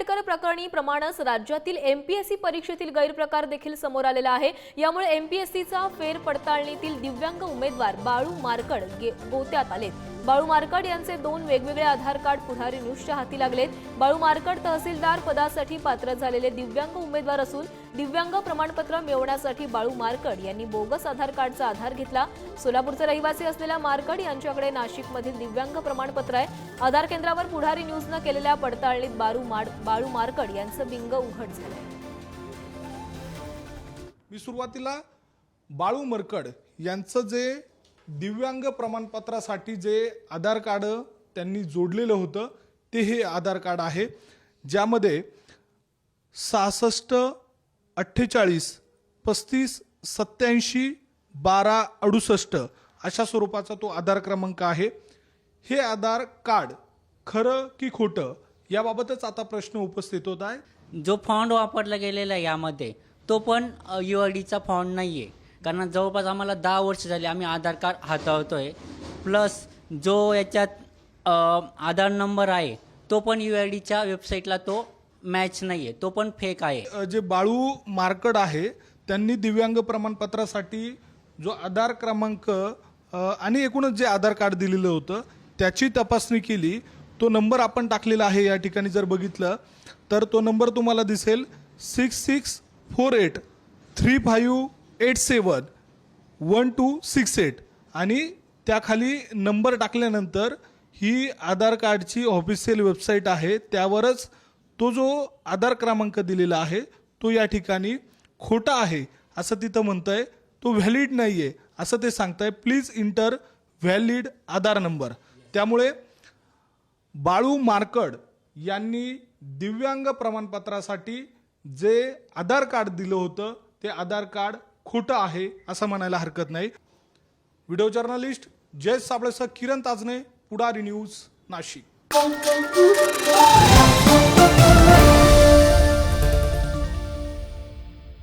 आंबेडकर प्रकरणी प्रमाणच राज्यातील एमपीएससी परीक्षेतील गैरप्रकार देखील समोर आलेला आहे. यामुळे एमपीएससीचा फेर पडताळणीतील दिव्यांग उमेदवार बाळू मारकड गे- गोत्यात आलेत. बाळू मारकड यांचे दोन वेगवेगळे आधार कार्ड पुढारी न्यूजच्या हाती लागलेत. बाळू मारकड तहसीलदार पदासाठी पात्र झालेले दिव्यांग उमेदवार असून दिव्यांग प्रमाणपत्र मिळवण्यासाठी बाळू मारकड यांनी बोगस आधार कार्डचा आधार घेतला. सोलापूरचे रहिवासी असलेल्या मारकड यांच्याकडे नाशिकमधील दिव्यांग प्रमाणपत्र आहे. आधार केंद्रावर पुढारी न्यूजनं केलेल्या पडताळणीत बाळू माड बाळू मारकड यांचं बिंग उघड झालंय मी सुरुवातीला बाळू मरकड यांचं जे दिव्यांग प्रमाणपत्रासाठी जे आधार कार्ड त्यांनी जोडलेलं होतं ते हे आधार कार्ड आहे. ज्यामध्ये सहासष्ट अठ्ठेचाळीस पस्तीस सत्याऐंशी बारा अडुसष्ट अशा स्वरूपाचा तो आधार क्रमांक आहे. हे आधार कार्ड खरं की खोटं याबाबतच आता प्रश्न उपस्थित होत आहे. जो फॉन्ट वापरला गेलेला आहे यामध्ये तो पण यू आय डीचा फॉन्ट नाही आहे कारण जवळपास आम्हाला दहा वर्ष झाली आम्ही आधार कार्ड हाताळतो आहे प्लस जो याच्यात आधार नंबर आहे तो पण यू आय डीच्या वेबसाईटला तो मॅच नाही आहे तो पण फेक आहे. जे बाळू मार्कड आहे त्यांनी दिव्यांग प्रमाणपत्रासाठी जो आधार क्रमांक आणि एकूणच जे आधार कार्ड दिलेलं होतं त्याची तपासणी केली. तो नंबर आपण टाकलेला आहे या ठिकाणी जर बघितलं तर तो नंबर तुम्हाला दिसेल. Six six four eight three five eight seven one two six eight आणि त्याखाली नंबर टाकल्यानंतर ही आधार कार्डची ऑफिशियल वेबसाईट आहे. त्यावरच तो जो आधार क्रमांक दिलेला आहे तो या ठिकाणी खोटा आहे असं तिथं म्हणतंय. तो व्हॅलिड नाही आहे असं ते सांगताय. Please enter valid Aadhaar number त्यामुळे बाळू मार्कड यांनी दिव्यांग प्रमाणपत्रासाठी जे आधार कार्ड दिलं होतं ते आधार कार्ड खोटं आहे असं म्हणायला हरकत नाही. व्हिडिओ जर्नलिस्ट जयेश साबळेसह किरण ताजने पुढारी न्यूज नाशिक.